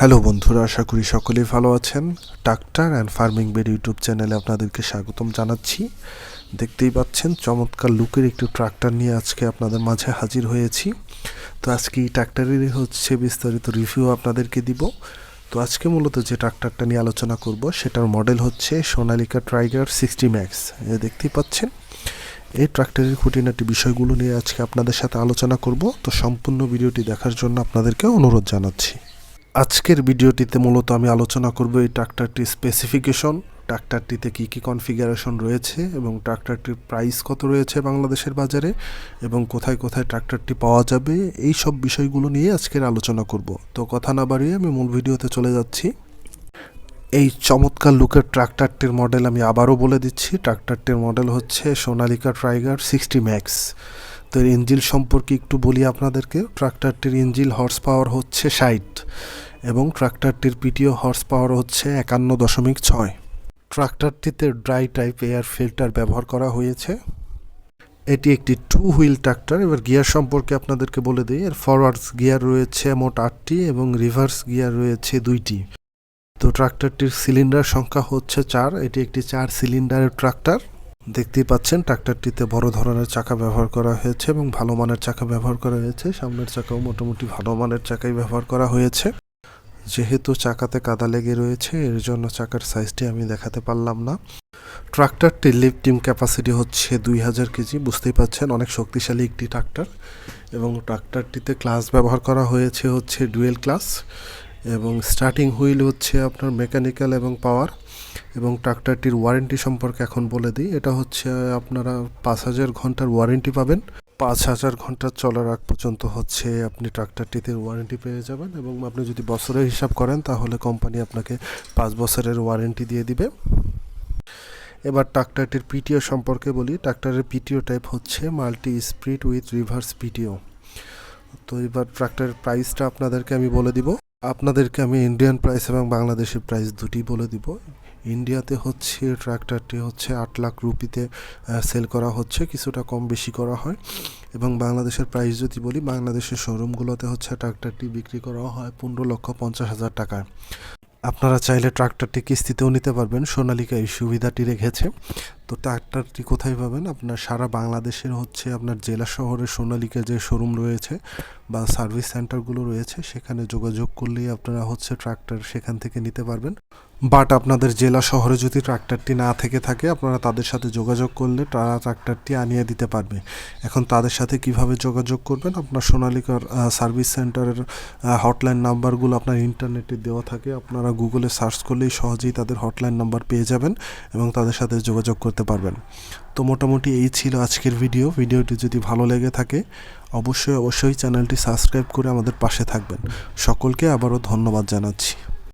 Hello বন্ধুরা, আশা করি সকলেই ভালো আছেন। Tractor and farming bed YouTube চ্যানেলে আপনাদেরকে স্বাগতম জানাচ্ছি। দেখতেই পাচ্ছেন, চমৎকার লুকের একটি ট্রাক্টর নিয়ে আজকে আপনাদের মাঝে হাজির হয়েছি। তো আজকে এই ট্রাক্টরেরই হচ্ছে বিস্তারিত রিভিউ আপনাদেরকে দিব। তো আজকে মূলত যে ট্রাক্টরটা নিয়ে আলোচনা করব, সেটার মডেল হচ্ছে সোনালিকা ট্রাইগার সিক্সটি ম্যাক্স দেখতেই পাচ্ছেন, এই ট্রাক্টরের খুঁটিনাটি বিষয়গুলো নিয়ে আজকে আপনাদের সাথে আলোচনা করব। তো সম্পূর্ণ ভিডিওটি দেখার জন্য আপনাদেরকে অনুরোধ জানাচ্ছি। আজকের ভিডিওটিতে মূলত আমি আলোচনা করব এই ট্রাক্টরটির স্পেসিফিকেশন ট্রাক্টরটিতে কী কী কনফিগারেশন রয়েছে এবং ট্রাক্টরটির প্রাইস কত রয়েছে বাংলাদেশের বাজারে এবং কোথায় কোথায় ট্রাক্টরটি পাওয়া যাবে, এই সব বিষয়গুলো নিয়ে আজকের আলোচনা করব। তো কথা না বাড়িয়ে আমি মূল ভিডিওতে চলে যাচ্ছি। এই চমৎকার লুকের ট্রাক্টরটির মডেল আমি আবারও বলে দিচ্ছি। ট্রাক্টরটির মডেল হচ্ছে সোনালিকা ট্রাইগার সিক্সটি ম্যাক্স তো ইঞ্জিল সম্পর্কে একটু বলি আপনাদেরকে। ট্রাক্টরটির ইঞ্জিল হর্স পাওয়ার হচ্ছে ষাট এবং ট্রাক্টরটির পিটিও হর্স পাওয়ার হচ্ছে একান্ন দশমিক ছয়। ট্রাক্টরটিতে ড্রাই টাইপ এয়ার ফিল্টার ব্যবহার করা হয়েছে। এটি একটি টু হুইল ট্রাক্টর এবার গিয়ার সম্পর্কে আপনাদেরকে বলে দিই, এর ফরওয়ার্ডস গিয়ার রয়েছে মোট আটটি এবং রিভার্স গিয়ার রয়েছে দুইটি। তো ট্রাক্টরটির সিলিন্ডার সংখ্যা হচ্ছে চার, এটি একটি চার সিলিন্ডারের ট্রাক্টর দেখতেই পাচ্ছেন, ট্রাক্টরটিতে বড় ধরনের চাকা ব্যবহার করা হয়েছে এবং ভালো মানের চাকা ব্যবহার করা হয়েছে। সামনের চাকাও মোটামুটি ভালো মানের চাকাই ব্যবহার করা হয়েছে। যেহেতু চাকাতে কাদা লেগে রয়েছে, এর জন্য চাকার সাইজটি আমি দেখাতে পারলাম না। ট্রাক্টরটির লিফটিং ক্যাপাসিটি হচ্ছে দুই হাজার কেজি, বুঝতেই পাচ্ছেন, অনেক শক্তিশালী একটি ট্রাক্টর এবং ট্রাক্টরটিতে ক্লাস ব্যবহার করা হয়েছে হচ্ছে ডুয়েল ক্লাস এবং স্টার্টিং হুইল হচ্ছে আপনার মেকানিক্যাল এবং পাওয়ার। এবং ট্রাক্টরটির ওয়ারেন্টি সম্পর্কে এখন বলে দিই। এটা হচ্ছে, আপনারা পাঁচ হাজার ঘণ্টার ওয়ারেন্টি পাবেন। পাঁচ হাজার ঘণ্টা চলার আগ পর্যন্ত হচ্ছে আপনি ট্রাক্টরটিতে ওয়ারেন্টি পেয়ে যাবেন এবং আপনি যদি বছরের হিসাব করেন, তাহলে কোম্পানি আপনাকে পাঁচ বছরের ওয়ারেন্টি দিয়ে দিবে। এবার ট্রাক্টরটির পিটিও সম্পর্কে বলি। ট্রাক্টরের পিটিও টাইপ হচ্ছে multi speed with reverse PTO তো এবার ট্রাক্টরের প্রাইসটা আপনাদেরকে আমি বলে দিব। আপনাদেরকে আমি ইন্ডিয়ান প্রাইস এবং বাংলাদেশের প্রাইস দুটি বলে দিব। ইন্ডিয়াতে হচ্ছে, ট্রাক্টরটি হচ্ছে আট লাখ রুপিতে সেল করা হচ্ছে, কিছুটা কম বেশি করা হয়। এবং বাংলাদেশের প্রাইস যদি বলি, বাংলাদেশের শোরুমগুলোতে হচ্ছে ট্রাক্টরটি বিক্রি করা হয় পনেরো লক্ষ পঞ্চাশ হাজার টাকায়। আপনারা চাইলে ট্রাক্টরটি কিস্তিতেও নিতে পারবেন, সোনালিকা এই সুবিধাটি রেখেছে। তো ট্রাক্টরটি কোথায় পাবেন? আপনার সারা বাংলাদেশের হচ্ছে আপনার জেলা শহরে সোনালিকা যে শোরুম রয়েছে বা সার্ভিস সেন্টারগুলো রয়েছে, সেখানে যোগাযোগ করলেই আপনারা হচ্ছে ট্রাক্টর সেখান থেকে নিতে পারবেন। বাট আপনাদের জেলা শহরে যদি ট্রাক্টরটি না থেকে থাকে, আপনারা তাদের সাথে যোগাযোগ করলে তারা ট্রাক্টরটি আনিয়ে দিতে পারবে। এখন তাদের সাথে কীভাবে যোগাযোগ করবেন? আপনার সোনালিকার সার্ভিস সেন্টারের হটলাইন নাম্বারগুলো আপনার ইন্টারনেটে দেওয়া থাকে। আপনারা গুগলে সার্চ করলেই সহজেই তাদের হটলাইন নাম্বার পেয়ে যাবেন এবং তাদের সাথে যোগাযোগ করতে পারবেন। তো মোটামুটি এই ছিল আজকের ভিডিও। ভিডিওটি যদি ভালো লেগে থাকে, অবশ্যই অবশ্যই চ্যানেলটি সাবস্ক্রাইব করে আমাদের পাশে থাকবেন। সকলকে আবারও ধন্যবাদ জানাচ্ছি।